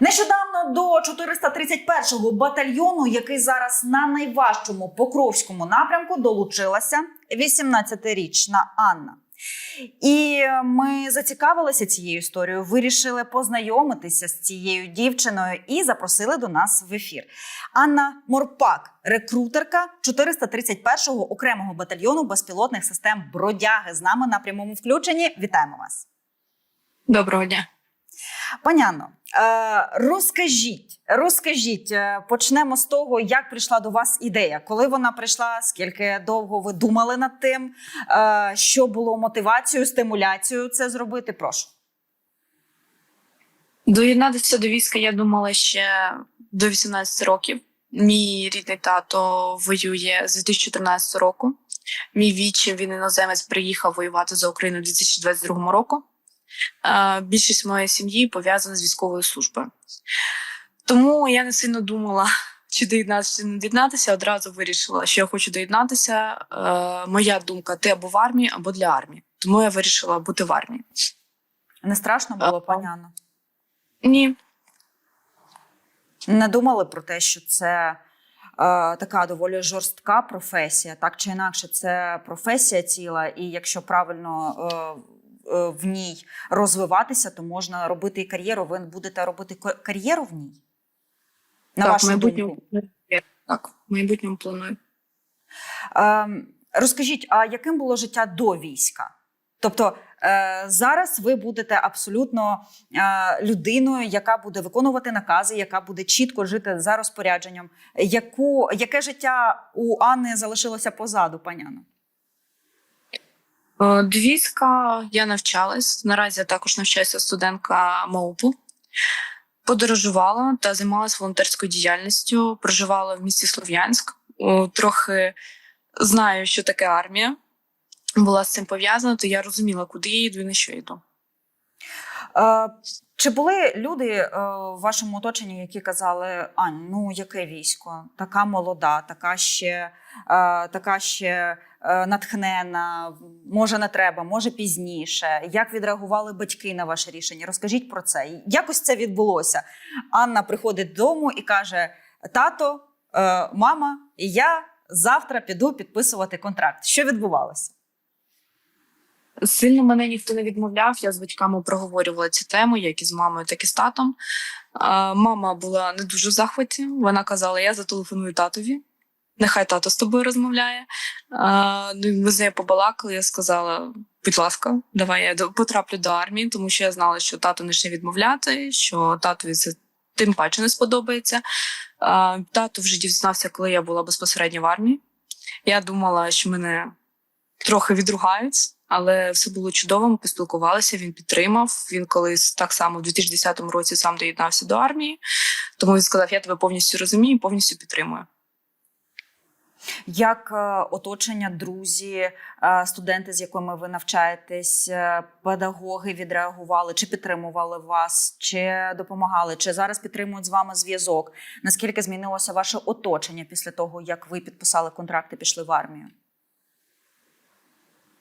Нещодавно до 431-го батальйону, який зараз на найважчому Покровському напрямку, долучилася 18-річна Анна. І ми зацікавилися цією історією, вирішили познайомитися з цією дівчиною і запросили до нас в ефір. Анна Морпак, рекрутерка 431-го окремого батальйону безпілотних систем Бродяги. З нами на прямому включенні. Вітаємо вас. Доброго дня. Пані Анно, е, розкажіть, розкажіть, е, почнемо з того, як прийшла до вас ідея, коли вона прийшла, скільки довго ви думали над тим, е, що було мотивацією, стимуляцією це зробити? Прошу. Доєднатися до війська я думала ще до 18 років. Мій рідний тато воює з 2014 року. Мій вічим він іноземець приїхав воювати за Україну у 2022 року. Більшість моєї сім'ї пов'язана з військовою службою. Тому я не сильно думала, чи доєднатися, чи не доєднатися. Одразу вирішила, що я хочу доєднатися. Е, Моя думка: ти або в армії, або для армії. Тому я вирішила бути в армії. Не страшно було, пані Анно? Ні, Не думали про те, що це е, така доволі жорстка професія, так чи інакше, це професія ціла, і якщо правильно е, в ній розвиватися, то можна робити і кар'єру. Ви будете робити кар'єру в ній? На так, вашу майбутньому думку? так, в майбутньому планую. Ем, розкажіть, а яким було життя до війська? Тобто е, зараз ви будете абсолютно е, людиною, яка буде виконувати накази, яка буде чітко жити за розпорядженням. Яку, яке життя у Анни залишилося позаду, паняно? Е, До війська я навчалась. Наразі я також навчаюся студентка МАУПу. Подорожувала та займалася волонтерською діяльністю. Проживала в місті Слов'янськ. Трохи знаю, що таке армія. Була з цим пов'язана, то я розуміла, куди я йду і на що йду. Чи були люди е, в вашому оточенні, які казали: Ань, ну яке військо? Така молода, така ще, е, така ще е, натхнена, може не треба, може пізніше. Як відреагували батьки на ваше рішення? Розкажіть про це. Якось це відбулося. Анна приходить додому і каже: Тато, мама, я завтра піду підписувати контракт. Що відбувалося? Сильно мене ніхто не відмовляв. Я з батьками проговорювала ці теми, як і з мамою, так і з татом. А, мама була не дуже в захваті. Вона казала: я зателефоную татові. Нехай тато з тобою розмовляє. А, ну, ми з нею побалакали. Я сказала: будь ласка, давай я потраплю до армії, тому що я знала, що тато не ще відмовляти, що татові це тим паче не сподобається. А, тато вже дізнався, коли я була безпосередньо в армії. Я думала, що мене трохи відругають, але все було чудово. Ми поспілкувалися. Він підтримав. Він колись так само в 2010 році сам доєднався до армії. Тому він сказав: Я тебе повністю розумію, повністю підтримую. Як е, оточення, друзі, е, студенти, з якими ви навчаєтесь, е, педагоги відреагували, чи підтримували вас, чи допомагали, чи зараз підтримують з вами зв'язок? Наскільки змінилося ваше оточення після того, як ви підписали контракт і пішли в армію?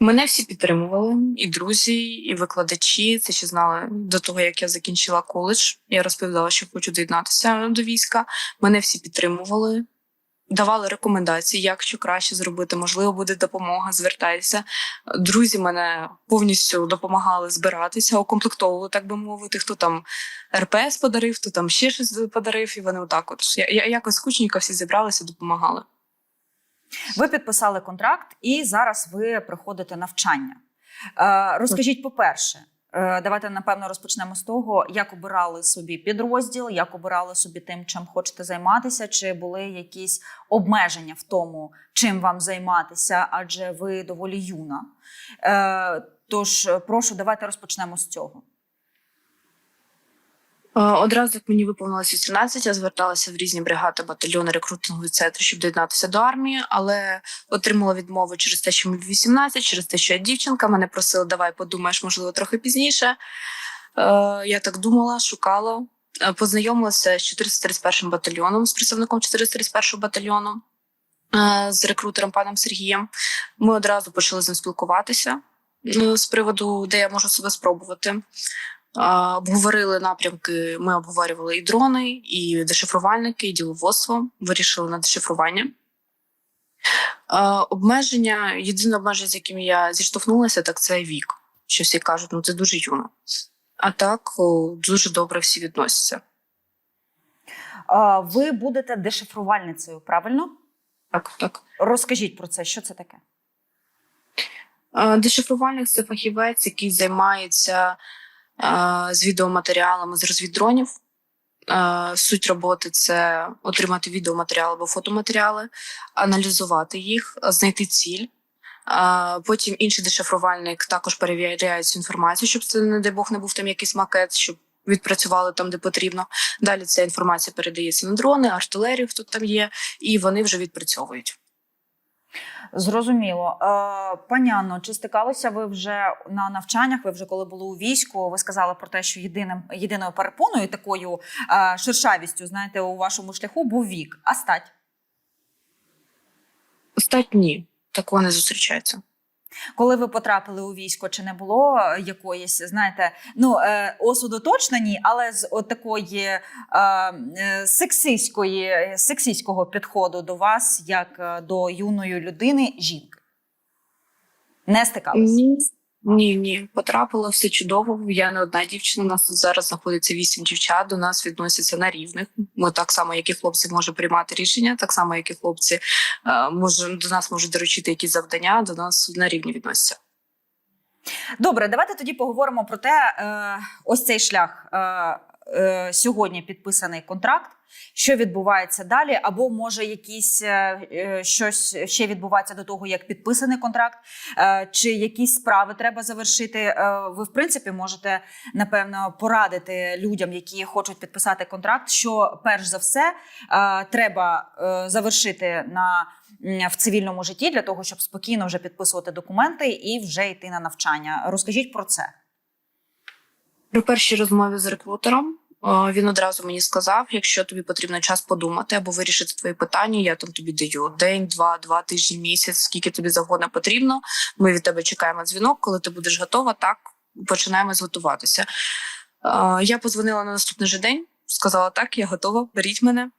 Мене всі підтримували, і друзі, і викладачі. Це ще знали до того, як я закінчила коледж. Я розповідала, що хочу доєднатися до війська. Мене всі підтримували, давали рекомендації, як що краще зробити. Можливо, буде допомога. Звертайся. Друзі мене повністю допомагали збиратися, окомплектовували, так би мовити. Хто там РПС подарив, хто там ще щось подарив, і вони отак. От я, якось скучненько всі зібралися, допомагали. Ви підписали контракт, і зараз ви проходите навчання. Е, розкажіть, по-перше, е, давайте напевно розпочнемо з того, як обирали собі підрозділ, як обирали собі тим, чим хочете займатися, чи були якісь обмеження в тому, чим вам займатися, адже ви доволі юна. Е, тож, прошу, давайте розпочнемо з цього. Е, Одразу як мені виповнилося 18, я зверталася в різні бригади, батальйони, рекрутингові центри, щоб доєднатися до армії, але отримала відмову через те, що мені 18, через те, що я дівчинка. Мене просили, давай подумаєш, можливо, трохи пізніше. Е, я так думала, шукала, Е, познайомилася з 431 батальйоном, з представником 431 батальйону, з рекрутером паном Сергієм. Ми одразу почали з ним спілкуватися з приводу, де я можу себе спробувати. Обговорили напрямки. Ми обговорювали і дрони, і дешифрувальники, і діловодство. Вирішили на дешифрування. Обмеження, єдине обмеження, з яким я зіштовхнулася, так це вік. Що всі кажуть, ну це дуже юно. А так дуже добре всі відносяться. Ви будете дешифрувальницею, правильно? Так, так. Розкажіть про це, що це таке? Дешифрувальник це фахівець, який займається з відеоматеріалами з розвіддронів. Суть роботи це отримати відеоматеріали або фотоматеріали, аналізувати їх, знайти ціль. Потім інший дешифрувальник також перевіряє цю інформацію, щоб це, не дай Бог, не був там якийсь макет, щоб відпрацювали там, де потрібно. Далі ця інформація передається на дрони, артилерію, хто там є, і вони вже відпрацьовують. Зрозуміло. Е, пані Анно, чи стикалися ви вже на навчаннях? Ви вже коли були у війську? Ви сказали про те, що єдиним єдиною перепоною, такою е, шершавістю, знаєте, у вашому шляху був вік. А стать? Стать ні, такого не зустрічається. Коли ви потрапили у військо, чи не було якоїсь, знаєте, ну е, осуду точно ні, але з от такої е, е, сексистської, сексистського підходу до вас, як е, до юної людини, жінки? Не стикалися? Ні, ні. Потрапила все чудово. Я не одна дівчина. У нас тут зараз знаходиться вісім дівчат. До нас відносяться на рівних. Ми так само, як і хлопці, можемо приймати рішення, так само, як і хлопці е, може до нас можуть доручити якісь завдання. До нас на рівні відносяться. Добре, давайте тоді поговоримо про те, е, ось цей шлях. Е, сьогодні підписаний контракт. Що відбувається далі, або може якісь е, е, щось ще відбувається до того, як підписаний контракт, е, чи якісь справи треба завершити. Ви, в принципі, можете напевно порадити людям, які хочуть підписати контракт, що перш за все треба завершити на в цивільному житті для того, щоб спокійно вже підписувати документи і вже йти на навчання. Розкажіть про це. При першій розмові з рекрутером він одразу мені сказав: якщо тобі потрібно час подумати або вирішити твої питання, я там тобі даю день, два, два тижні, місяць, скільки тобі завгодно потрібно. Ми від тебе чекаємо дзвінок. Коли ти будеш готова, так починаємо зготуватися. Я позвонила на наступний же день, сказала: так, я готова, беріть мене.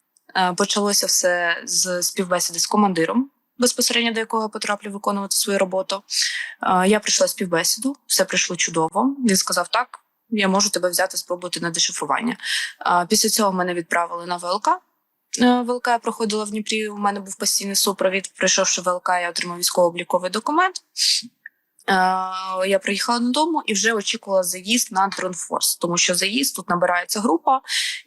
Почалося все з співбесіди з командиром, безпосередньо до якого я потраплю виконувати свою роботу. Я прийшла співбесіду, все прийшло чудово. Він сказав: так, я можу тебе взяти, спробувати на дешифрування. Після цього мене відправили на ВЛК. Е, ВЛК я проходила в Дніпрі. У мене був постійний супровід. Прийшовши в ВЛК, я отримав військово-обліковий документ. Е, Я приїхала додому і вже очікувала заїзд на Дронфорс, тому що заїзд тут набирається група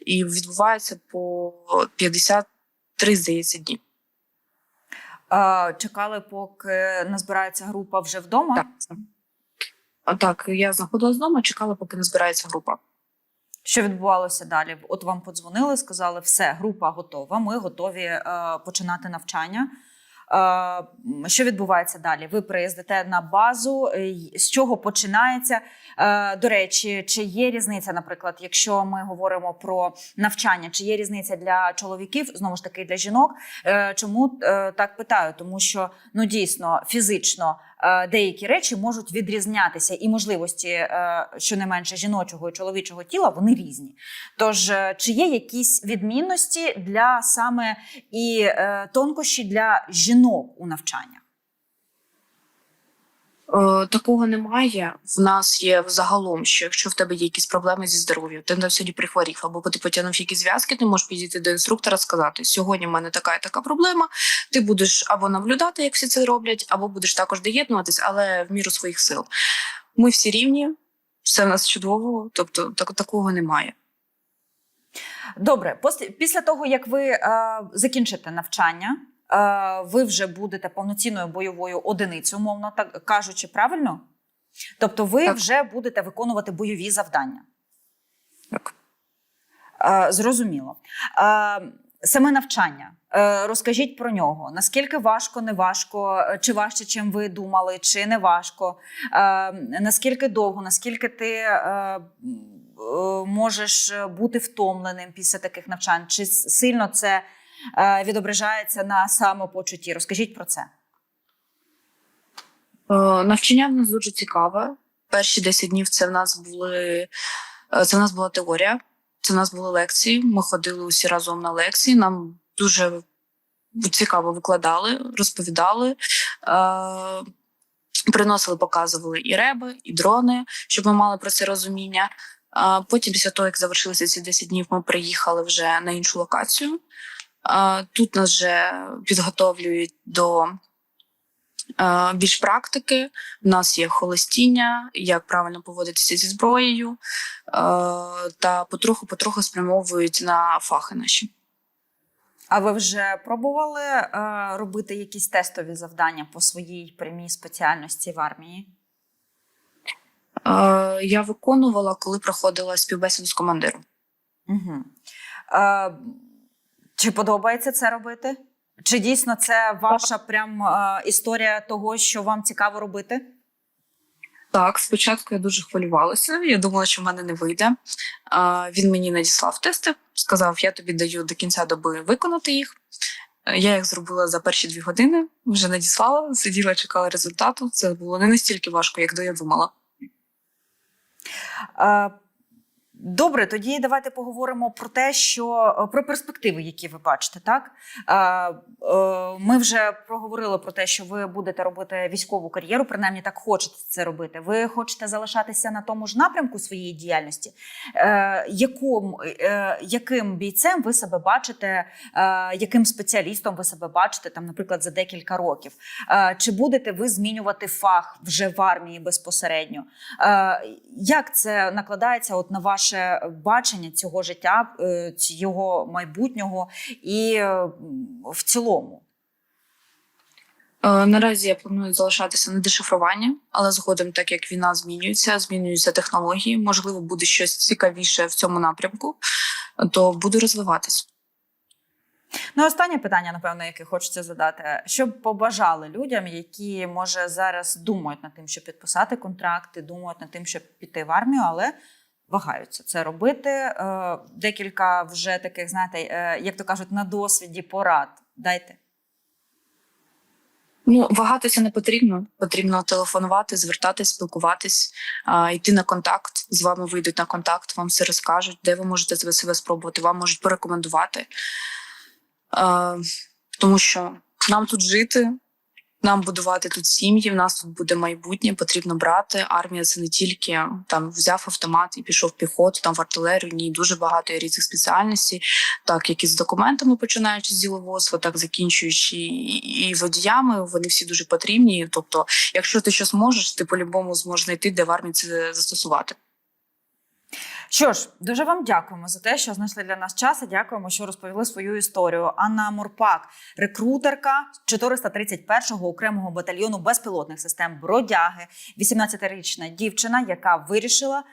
і відбувається по 53, здається, дні. Чекали, поки назбирається група вже вдома. Так. Так, я знаходилась вдома, чекала, поки не збирається група. Що відбувалося далі? От вам подзвонили, сказали, все, група готова. Ми готові е, починати навчання. Е, що відбувається далі? Ви приїздите на базу. е, З чого починається? Е, до речі, чи є різниця, наприклад, якщо ми говоримо про навчання, чи є різниця для чоловіків, знову ж таки для жінок? Е, чому е, так питаю? Тому що ну дійсно фізично деякі речі можуть відрізнятися, і можливості е, щонайменше жіночого і чоловічого тіла вони різні. Тож, е, чи є якісь відмінності для саме і е, тонкощі для жінок у навчаннях? Е, такого немає. В нас є взагалом, що якщо в тебе є якісь проблеми зі здоров'ям, ти на сьогодні прихворів або ти потягнув якісь зв'язки, ти можеш підійти до інструктора, сказати: сьогодні в мене така і така проблема. Ти будеш або наблюдати, як всі це роблять, або будеш також доєднуватись, але в міру своїх сил. Ми всі рівні, все в нас чудово, тобто так, такого немає. Добре, після того як ви е, закінчите навчання, ви вже будете повноцінною бойовою одиницею, умовно так кажучи, правильно? Тобто, ви Так. вже будете виконувати бойові завдання. Так. Е, Зрозуміло. Е, Саме навчання. Е, Розкажіть про нього. Наскільки важко, не важко, е, чи важче, чим ви думали, чи не важко? Е, Наскільки довго, наскільки ти е, е, можеш бути втомленим після таких навчань? Чи сильно це е, відображається на самопочутті? Розкажіть про це. Е, Навчання в нас дуже цікаве. Перші 10 днів це в нас були Е, Це в нас була теорія, це в нас були лекції. Ми ходили усі разом на лекції. Нам дуже цікаво викладали, розповідали. Е, приносили, показували і реби, і дрони, щоб ми мали про це розуміння. Потім, після того, як завершилися ці 10 днів, ми приїхали вже на іншу локацію. Тут нас вже підготовлюють до більш практики. У нас є холостіння, як правильно поводитися зі зброєю, та потроху-потроху спрямовують на фахи наші. А ви вже пробували е, робити якісь тестові завдання по своїй прямій спеціальності в армії? Я виконувала, коли проходила співбесіду з командиром. Угу. Чи подобається це робити? Чи дійсно це ваша прям е, історія того, що вам цікаво робити? Так, спочатку я дуже хвилювалася. Я думала, що в мене не вийде. А, Він мені надіслав тести, сказав: я тобі даю до кінця доби виконати їх. Е, Я їх зробила за перші дві години, вже надіслала, сиділа, чекала результату. Це було не настільки важко, як я думала. Е, Добре, тоді давайте поговоримо про те, що е, про перспективи, які ви бачите, так Е, ми вже проговорили про те, що ви будете робити військову кар'єру, принаймні так хочете це робити. Ви хочете залишатися на тому ж напрямку своєї діяльності. Е, яким, е, яким бійцем ви себе бачите, яким спеціалістом ви себе бачите, там, наприклад, за декілька років? Чи будете ви змінювати фах вже в армії безпосередньо? Як це накладається от на ваше бачення цього життя, е, його майбутнього і е, в цілому? Е, Наразі я планую залишатися на дешифруванні, але згодом, так як війна змінюється, змінюються технології, можливо, буде щось цікавіше в цьому напрямку, то буду розвиватись. Ну, останнє питання, напевно, яке хочеться задати: що б побажали людям, які може зараз думають над тим, щоб підписати контракти, думають над тим, щоб піти в армію, але вагаються це робити. Е, Декілька вже таких, знаєте, е, як то кажуть, на досвіді порад. Дайте. Ну, вагатися не потрібно. Потрібно телефонувати, звертатись, спілкуватись, а, йти на контакт. З вами вийдуть на контакт, вам все розкажуть, де ви можете себе- спробувати, вам можуть порекомендувати. А, тому що нам тут жити, нам будувати тут сім'ї, в нас тут буде майбутнє, потрібно брати. Армія це не тільки там взяв автомат і пішов в піхоту, там в артилерію. Ні, дуже багато різних спеціальностей, так як і з документами, починаючи з діловодства, так закінчуючи і водіями. Вони всі дуже потрібні. Тобто, якщо ти щось можеш, ти по-любому зможеш знайти, де в армії це застосувати. Що ж, дуже вам дякуємо за те, що знайшли для нас час. і Дякуємо, що розповіли свою історію. Анна Морпак, рекрутерка 431-го окремого батальйону безпілотних систем Бродяги, 18-річна дівчина, яка вирішила.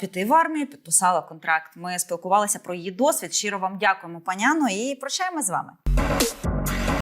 Піти в армію, підписала контракт. Ми спілкувалися про її досвід. Щиро вам дякуємо, паняно, і прощаємо з вами.